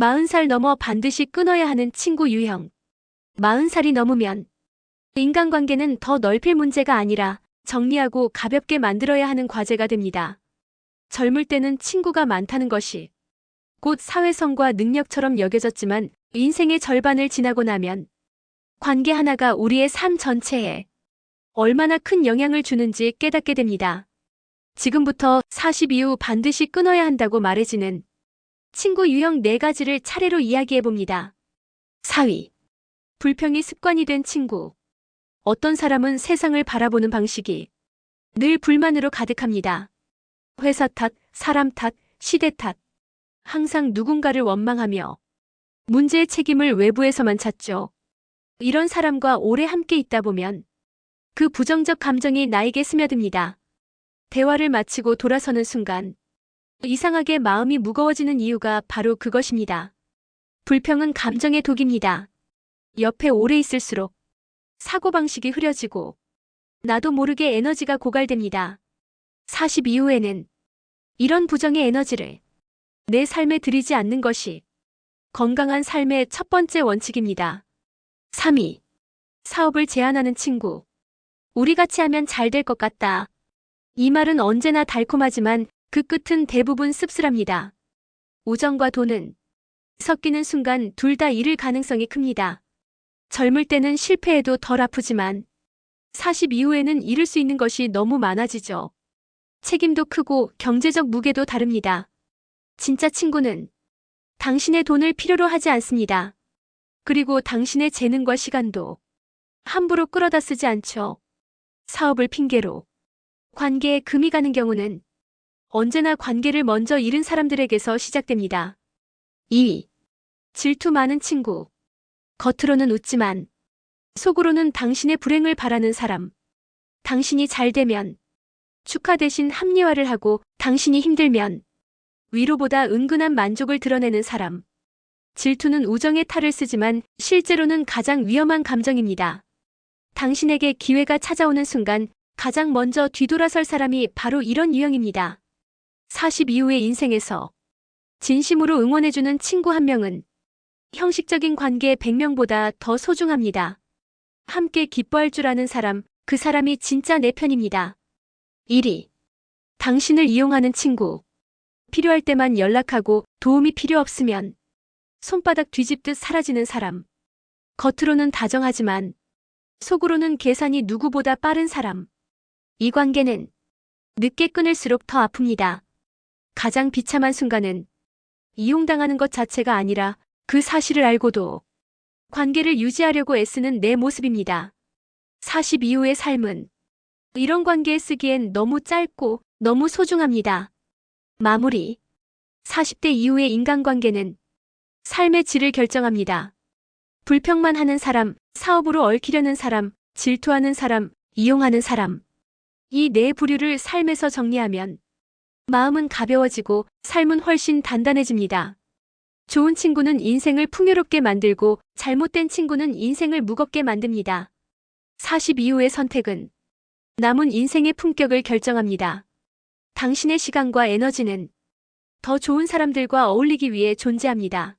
40살 넘어 반드시 끊어야 하는 친구 유형. 40살이 넘으면 인간관계는 더 넓힐 문제가 아니라 정리하고 가볍게 만들어야 하는 과제가 됩니다. 젊을 때는 친구가 많다는 것이 곧 사회성과 능력처럼 여겨졌지만 인생의 절반을 지나고 나면 관계 하나가 우리의 삶 전체에 얼마나 큰 영향을 주는지 깨닫게 됩니다. 지금부터 40 이후 반드시 끊어야 한다고 말해지는 친구 유형 4가지를 차례로 이야기해 봅니다. 4위. 불평이 습관이 된 친구. 어떤 사람은 세상을 바라보는 방식이 늘 불만으로 가득합니다. 회사 탓, 사람 탓, 시대 탓. 항상 누군가를 원망하며 문제의 책임을 외부에서만 찾죠. 이런 사람과 오래 함께 있다 보면 그 부정적 감정이 나에게 스며듭니다. 대화를 마치고 돌아서는 순간 이상하게 마음이 무거워지는 이유가 바로 그것입니다. 불평은 감정의 독입니다. 옆에 오래 있을수록 사고방식이 흐려지고 나도 모르게 에너지가 고갈됩니다. 40 이후에는 이런 부정의 에너지를 내 삶에 들이지 않는 것이 건강한 삶의 첫 번째 원칙입니다. 3위. 사업을 제안하는 친구. 우리 같이 하면 잘 될 것 같다. 이 말은 언제나 달콤하지만 그 끝은 대부분 씁쓸합니다. 우정과 돈은 섞이는 순간 둘 다 잃을 가능성이 큽니다. 젊을 때는 실패해도 덜 아프지만 40 이후에는 잃을 수 있는 것이 너무 많아지죠. 책임도 크고 경제적 무게도 다릅니다. 진짜 친구는 당신의 돈을 필요로 하지 않습니다. 그리고 당신의 재능과 시간도 함부로 끌어다 쓰지 않죠. 사업을 핑계로 관계에 금이 가는 경우는 언제나 관계를 먼저 잃은 사람들에게서 시작됩니다. 2위. 질투 많은 친구. 겉으로는 웃지만 속으로는 당신의 불행을 바라는 사람. 당신이 잘 되면 축하 대신 합리화를 하고 당신이 힘들면 위로보다 은근한 만족을 드러내는 사람. 질투는 우정의 탈을 쓰지만 실제로는 가장 위험한 감정입니다. 당신에게 기회가 찾아오는 순간 가장 먼저 뒤돌아설 사람이 바로 이런 유형입니다. 40 이후의 인생에서 진심으로 응원해주는 친구 한 명은 형식적인 관계 100명보다 더 소중합니다. 함께 기뻐할 줄 아는 사람, 그 사람이 진짜 내 편입니다. 1위. 당신을 이용하는 친구. 필요할 때만 연락하고 도움이 필요 없으면 손바닥 뒤집듯 사라지는 사람. 겉으로는 다정하지만 속으로는 계산이 누구보다 빠른 사람. 이 관계는 늦게 끊을수록 더 아픕니다. 가장 비참한 순간은 이용당하는 것 자체가 아니라 그 사실을 알고도 관계를 유지하려고 애쓰는 내 모습입니다. 40 이후의 삶은 이런 관계에 쓰기엔 너무 짧고 너무 소중합니다. 마무리. 40대 이후의 인간관계는 삶의 질을 결정합니다. 불평만 하는 사람, 사업으로 얽히려는 사람, 질투하는 사람, 이용하는 사람. 이 네 부류를 삶에서 정리하면 마음은 가벼워지고 삶은 훨씬 단단해집니다. 좋은 친구는 인생을 풍요롭게 만들고 잘못된 친구는 인생을 무겁게 만듭니다. 40 이후의 선택은 남은 인생의 품격을 결정합니다. 당신의 시간과 에너지는 더 좋은 사람들과 어울리기 위해 존재합니다.